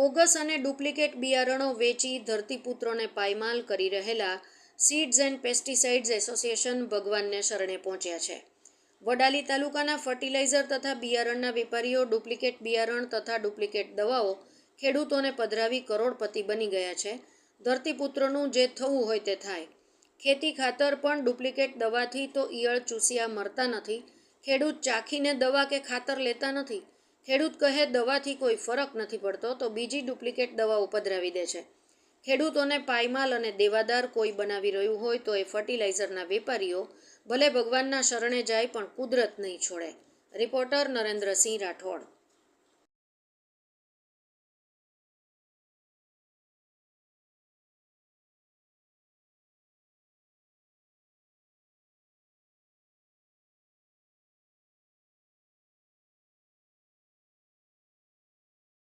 Bogus અને duplicate બિયારણો વેચી ધરતીપુત્રોને પાયમાલ કરી રહેલા સીડ્સ એન્ડ પેસ્ટિસાઇડ્સ એસોસિએશન ભગવાનને શરણે પહોંચ્યા છે. વડાલી તાલુકાના ફર્ટિલાઇઝર તથા બિયારણના વેપારીઓ ડુપ્લિકેટ બિયારણ તથા ડુપ્લિકેટ દવાઓ ખેડૂતોને પધરાવી કરોડપતિ બની ગયા છે. ધરતીપુત્રોનું જે થવું હોય તે થાય. ખેતી ખાતર પણ ડુપ્લિકેટ દવાથી તો ઈયળ ચૂસિયા મરતા નથી. ખેડૂત ચાખીને દવા કે ખાતર લેતા નથી. ખેડૂત કહે, દવાથી કોઈ ફરક નથી પડતો. તો બીજી ડુપ્લિકેટ દવાઓ પધરાવી દે છે. ખેડૂતોને પાયમાલ અને દેવાદાર કોઈ બનાવી રહ્યું હોય તો એ ફર્ટિલાઇઝરના વેપારીઓ, ભલે ભગવાનના શરણે જાય પણ કુદરત નહીં છોડે. રિપોર્ટર નરેન્દ્રસિંહ રાઠોડ